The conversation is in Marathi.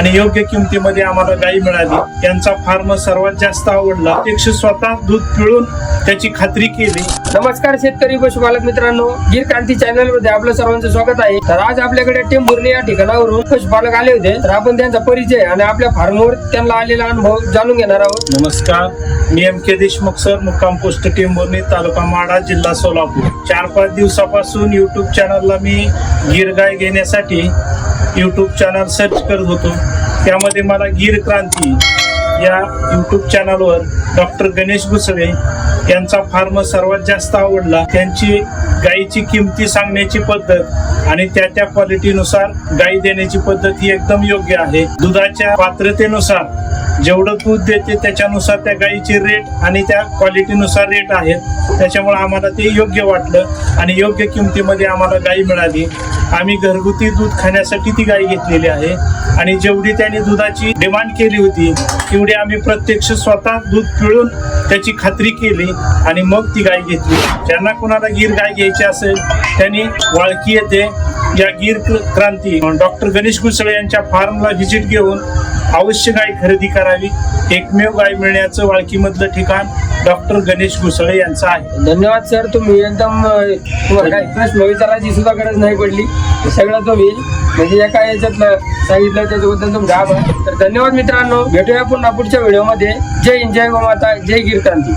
आणि योग्य किमतीमध्ये आम्हाला गाई मिळाली. त्यांचा फार्म सर्वात जास्त आवडला. प्रत्यक्ष स्वतः दूध पिळून त्याची खात्री केली. नमस्कार शेतकरी पशुपालक मित्रांनो. गीर क्रांती चॅनलमध्ये आपलं सर्वांचं स्वागत आहे. तर आज आपल्याकडे टेंभुर्णी या ठिकाणावरून पशुपालक आले होते. तर आपण त्यांचा परिचय आणि आपल्या फार्मवर त्यांना आलेला अनुभव जाणून घेणार आहोत. नमस्कार. मी एम के देशमुख सर. मुक्काम पोस्ट टेंभुर्णी तालुका माडा जिल्हा सोलापूर. चार पाच दिवसापासून युट्यूब चॅनलला मी गीर गाय घेण्यासाठी यूट्यूब चॅनल सर्च करत होतो. त्यामध्ये मला गीर क्रांती या यूट्यूब चॅनलवर डॉक्टर गणेश घुसळे यांचा फार्म सर्वात जास्त आवडला. त्यांची गायीची किमती सांगण्याची पद्धत आणि त्या त्या क्वालिटीनुसार गायी देण्याची पद्धत ही एकदम योग्य आहे. दुधाच्या पात्रतेनुसार जेवढं दूध देते त्याच्यानुसार त्या गायीचे रेट आणि त्या क्वालिटीनुसार रेट आहेत. त्याच्यामुळे आम्हाला ते योग्य वाटलं आणि योग्य किमतीमध्ये आम्हाला गायी मिळाली. आम्ही घरगुती दूध खाण्यासाठी ती गाय घेतलेली आहे. आणि जेवढी त्यांनी दुधाची डिमांड केली होती तेवढी आम्ही प्रत्यक्ष स्वतः दूध पिळून त्याची खात्री केली आणि मग ती गाय घेतली. ज्यांना कोणाला गीर गाय घ्यायची असेल त्यांनी वाळकी येथे या गीर क्रांती डॉक्टर गणेश कुसळे यांच्या फार्मला व्हिजिट घेऊन अवश्य गाय खरेदी करावी. एकमेव गाय मिळण्याचं वाळकीमधलं ठिकाण डॉक्टर गणेश घुसळे यांचं आहे. धन्यवाद सर. तुम्ही एकदम तुम्हाला काही प्रश्न विचारायची सुद्धा गरज नाही पडली. सगळं सगळं तुम्ही म्हणजे एका याच्यातलं सांगितलं त्याच्याबद्दल तुमचा आभार. तर धन्यवाद मित्रांनो. भेटूया पुन्हा पुढच्या व्हिडिओमध्ये. जय हिंद जय गोमाता जय गीरक्रांती